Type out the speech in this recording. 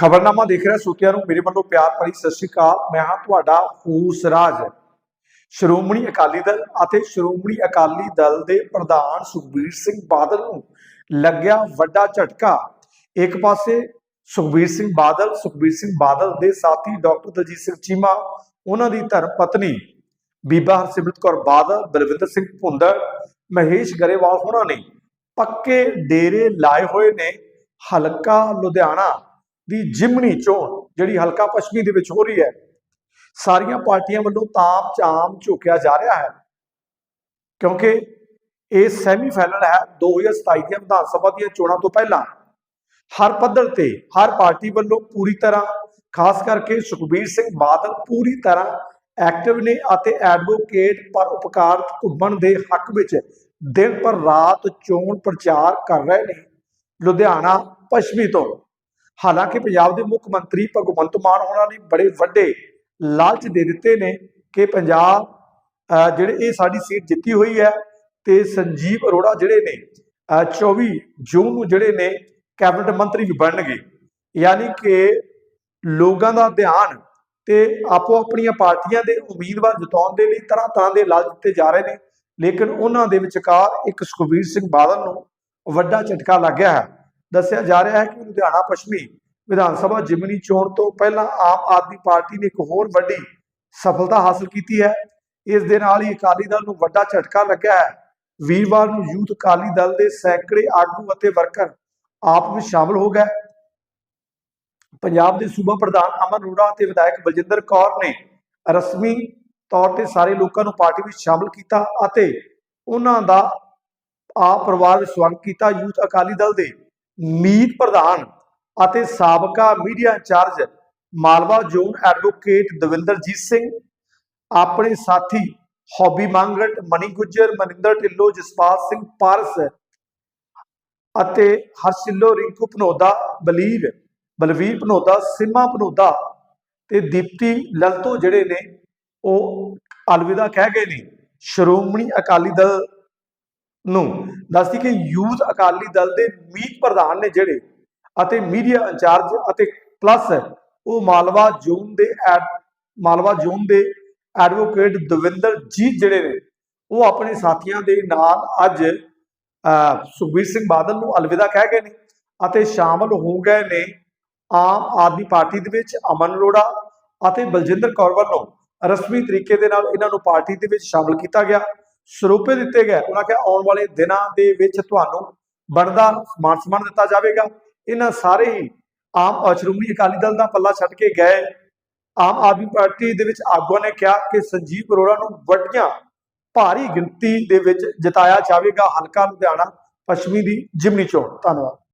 ਖਬਰਨਾਮਾ ਦੇਖ ਰਿਹਾ ਸੋਤਿਆਂ ਨੂੰ ਮੇਰੇ ਵੱਲੋਂ ਪਿਆਰ ਭਰੀ ਸਤਿ ਸ਼੍ਰੀ ਅਕਾਲ। ਮੈਂ ਹਾਂ ਤੁਹਾਡਾ ਫੂਸ ਰਾਜ। ਸ਼੍ਰੋਮਣੀ ਅਕਾਲੀ ਦਲ ਅਤੇ ਸ਼੍ਰੋਮਣੀ ਅਕਾਲੀ ਦਲ ਦੇ ਪ੍ਰਧਾਨ ਸੁਖਬੀਰ ਸਿੰਘ ਬਾਦਲ ਨੂੰ ਲੱਗਿਆ ਵੱਡਾ ਝਟਕਾ। ਇੱਕ ਪਾਸੇ ਸੁਖਬੀਰ ਸਿੰਘ ਬਾਦਲ, ਸੁਖਬੀਰ ਸਿੰਘ ਬਾਦਲ ਦੇ ਸਾਥੀ ਡਾਕਟਰ ਦਲਜੀਤ ਸਿੰਘ ਚੀਮਾ, ਉਹਨਾਂ ਦੀ ਧਰਮ ਪਤਨੀ ਬੀਬਾ ਹਰਸਿਮਰਤ ਕੌਰ ਬਾਦਲ, ਬਲਵਿੰਦਰ ਸਿੰਘ ਭੁੰਦੜ, ਮਹੇਸ਼ ਗਰੇਵਾਲ ਹੋਣਾ ਨੇ ਪੱਕੇ ਡੇਰੇ ਲਾਏ ਹੋਏ ਨੇ ਹਲਕਾ ਲੁਧਿਆਣਾ। ਦੀ ਜਿਮਨੀ ਚੋਣ ਜਿਹੜੀ ਹਲਕਾ ਪੱਛਮੀ ਦੇ ਵਿੱਚ ਹੋ ਰਹੀ ਹੈ, ਸਾਰੀਆਂ ਪਾਰਟੀਆਂ ਵੱਲੋਂ ਤਾਮ ਚਾਮ ਝੋਕਿਆ ਜਾ ਰਿਹਾ ਹੈ। ਕਿਉਂਕਿ ਇਹ ਸੈਮੀ ਹੈ 2027 ਦੀਆਂ ਵਿਧਾਨ ਸਭਾ ਦੀਆਂ ਚੋਣਾਂ ਤੋਂ ਪਹਿਲਾਂ। ਹਰ ਪੱਧਰ ਤੇ ਹਰ ਪਾਰਟੀ ਵੱਲੋਂ ਪੂਰੀ ਤਰ੍ਹਾਂ, ਖਾਸ ਕਰਕੇ ਸੁਖਬੀਰ ਸਿੰਘ ਬਾਦਲ ਪੂਰੀ ਤਰ੍ਹਾਂ ਐਕਟਿਵ ਨੇ ਅਤੇ ਐਡਵੋਕੇਟ ਪਰ ਉਪਕਾਰ ਘੁੰਮਣ ਦੇ ਹੱਕ ਵਿੱਚ ਦਿਨ ਪਰ ਰਾਤ ਚੋਣ ਪ੍ਰਚਾਰ ਕਰ ਰਹੇ ਨੇ, ਲੁਧਿਆਣਾ ਪੱਛਮੀ ਤੋਂ। ਹਾਲਾਂਕਿ ਪੰਜਾਬ ਦੇ ਮੁੱਖ ਮੰਤਰੀ ਭਗਵੰਤ ਮਾਨ ਹੋਣਾ ਨੇ ਬੜੇ ਵੱਡੇ ਲਾਲਚ ਦੇ ਦਿੱਤੇ ਨੇ ਕਿ ਪੰਜਾਬ ਜਿਹੜੇ ਇਹ ਸਾਡੀ ਸੀਟ ਜਿੱਤੀ ਹੋਈ ਹੈ ਤੇ ਸੰਜੀਵ ਅਰੋੜਾ ਜਿਹੜੇ ਨੇ ਅਹ, 24 ਜੂਨ ਨੂੰ ਜਿਹੜੇ ਨੇ ਕੈਬਨਿਟ ਮੰਤਰੀ ਵੀ ਬਣਨਗੇ। ਯਾਨੀ ਕਿ ਲੋਕਾਂ ਦਾ ਧਿਆਨ ਤੇ ਆਪੋ ਆਪਣੀਆਂ ਪਾਰਟੀਆਂ ਦੇ ਉਮੀਦਵਾਰ ਜਿਤਾਉਣ ਦੇ ਲਈ ਤਰ੍ਹਾਂ ਤਰ੍ਹਾਂ ਦੇ ਲਾਲਚ ਦਿੱਤੇ ਜਾ ਰਹੇ ਨੇ। ਲੇਕਿਨ ਉਹਨਾਂ ਦੇ ਵਿਚਕਾਰ ਇੱਕ ਸੁਖਬੀਰ ਸਿੰਘ ਬਾਦਲ ਨੂੰ ਵੱਡਾ ਝਟਕਾ ਲੱਗਿਆ ਹੈ। ਦੱਸਿਆ ਜਾ ਰਿਹਾ ਹੈ ਕਿ ਲੁਧਿਆਣਾ ਪੱਛਮੀ ਵਿਧਾਨ ਸਭਾ ਜਿਮਨੀ ਚੋਣ ਤੋਂ ਪਹਿਲਾਂ ਆਮ ਆਦਮੀ ਪਾਰਟੀ ਨੇ ਇੱਕ ਹੋਰ ਵੱਡੀ ਸਫਲਤਾ ਹਾਸਲ ਕੀਤੀ ਹੈ। ਇਸ ਦੇ ਨਾਲ ਹੀ ਅਕਾਲੀ ਦਲ ਨੂੰ ਵੱਡਾ ਝਟਕਾ ਲੱਗਿਆ ਹੈ। ਵੀਰਵਾਰ ਨੂੰ ਯੂਥ ਅਕਾਲੀ ਦਲ ਦੇ ਸੈਂਕੜੇ ਆਗੂ ਅਤੇ ਵਰਕਰ ਆਪ ਵਿੱਚ ਸ਼ਾਮਲ ਹੋ ਗਏ। ਪੰਜਾਬ ਦੇ ਸੂਬਾ ਪ੍ਰਧਾਨ ਅਮਨ ਅਰੋੜਾ ਅਤੇ ਵਿਧਾਇਕ ਬਲਜਿੰਦਰ ਕੌਰ ਨੇ ਰਸਮੀ ਤੌਰ ਤੇ ਸਾਰੇ ਲੋਕਾਂ ਨੂੰ ਪਾਰਟੀ ਵਿੱਚ ਸ਼ਾਮਲ ਕੀਤਾ ਅਤੇ ਉਹਨਾਂ ਦਾ ਆਪ ਪਰਿਵਾਰ ਵਿੱਚ ਸਵਾਗਤ ਕੀਤਾ। ਯੂਥ ਅਕਾਲੀ ਦਲ ਦੇ ਮੀਤ ਪ੍ਰਧਾਨ ਅਤੇ ਸਾਬਕਾ media incharge Malwa zone advocate Davinderjit Singh, ਆਪਣੇ ਸਾਥੀ ਹੌਬੀ ਮੰਗਟ, ਮਨੀ ਗੁੱਜਰ, ਮਨਿੰਦਰ ਢਿੱਲੋਂ, ਜਸਪਾਲ ਸਿੰਘ ਪਾਰਸ ਅਤੇ ਹਰਸਿੱਲੋ ਰਿੰਕੂ ਪਨੋਦਾ ਬਲੀਵ ਬਲਵੀਰ ਪਨੋਦਾ ਸਿੰਮਾ ਪਨੋਦਾ ਤੇ ਦੀਪਤੀ ਲਲਤੋ ਜਿਹੜੇ ਨੇ, ਉਹ ਅਲਵਿਦਾ ਕਹਿ ਗਏ ਨੇ। ਸ਼੍ਰੋਮਣੀ ਅਕਾਲੀ ਦਲ ਨੂੰ। ਦੱਸਦੀ ਕਿ ਯੂਥ ਅਕਾਲੀ ਦਲ ਦੇ ਮੀਤ ਪ੍ਰਧਾਨ ਨੇ ਜਿਹੜੇ ਅਤੇ ਮੀਡੀਆ ਇੰਚਾਰਜ ਅਤੇ ਪਲੱਸ ਉਹ ਮਾਲਵਾ ਜ਼ੋਨ ਦੇ ਮਾਲਵਾ ਜ਼ੋਨ ਦੇ ਐਡਵੋਕੇਟ ਦਵਿੰਦਰ ਜੀਤ ਜਿਹੜੇ ਨੇ ਉਹ ਆਪਣੇ ਸਾਥੀਆਂ ਦੇ ਨਾਲ ਅੱਜ ਅਹ, ਸੁਖਬੀਰ ਸਿੰਘ ਬਾਦਲ ਨੂੰ ਅਲਵਿਦਾ ਕਹਿ ਗਏ ਨੇ ਅਤੇ ਸ਼ਾਮਲ ਹੋ ਗਏ ਨੇ ਆਮ ਆਦਮੀ ਪਾਰਟੀ ਦੇ ਵਿੱਚ ਅਮਨ ਅਰੋੜਾ ਅਤੇ ਬਲਜਿੰਦਰ ਕੌਰ ਵੱਲੋਂ ਰਸਮੀ ਤਰੀਕੇ ਦੇ ਨਾਲ ਇਹਨਾਂ ਨੂੰ ਪਾਰਟੀ ਦੇ ਵਿੱਚ ਸ਼ਾਮਲ ਕੀਤਾ ਗਿਆ। ਸਰੂਪੇ ਦਿੱਤੇ ਗਏ। ਉਹਨਾਂ ਕਿਹਾ, ਆਉਣ ਵਾਲੇ ਦਿਨਾਂ ਦੇ ਵਿੱਚ ਤੁਹਾਨੂੰ ਬਣਦਾ ਮਾਨ ਸਨਮਾਨ ਦਿੱਤਾ ਜਾਵੇਗਾ। ਇਹਨਾਂ ਸਾਰੇ ਹੀ ਆਮ ਸ਼੍ਰੋਮਣੀ ਅਕਾਲੀ ਦਲ ਦਾ ਪੱਲਾ ਛੱਡ ਕੇ ਗਏ। ਆਮ ਆਦਮੀ ਪਾਰਟੀ ਦੇ ਵਿੱਚ ਆਗੂਆਂ ਨੇ ਕਿਹਾ ਕਿ ਸੰਜੀਵ ਅਰੋੜਾ ਨੂੰ ਵੱਡੀਆਂ ਭਾਰੀ ਗਿਣਤੀ ਦੇ ਵਿੱਚ ਜਿਤਾਇਆ ਜਾਵੇਗਾ ਹਲਕਾ ਲੁਧਿਆਣਾ, ਪੱਛਮੀ ਦੀ ਜਿਮਨੀ ਚੋਣ। ਧੰਨਵਾਦ।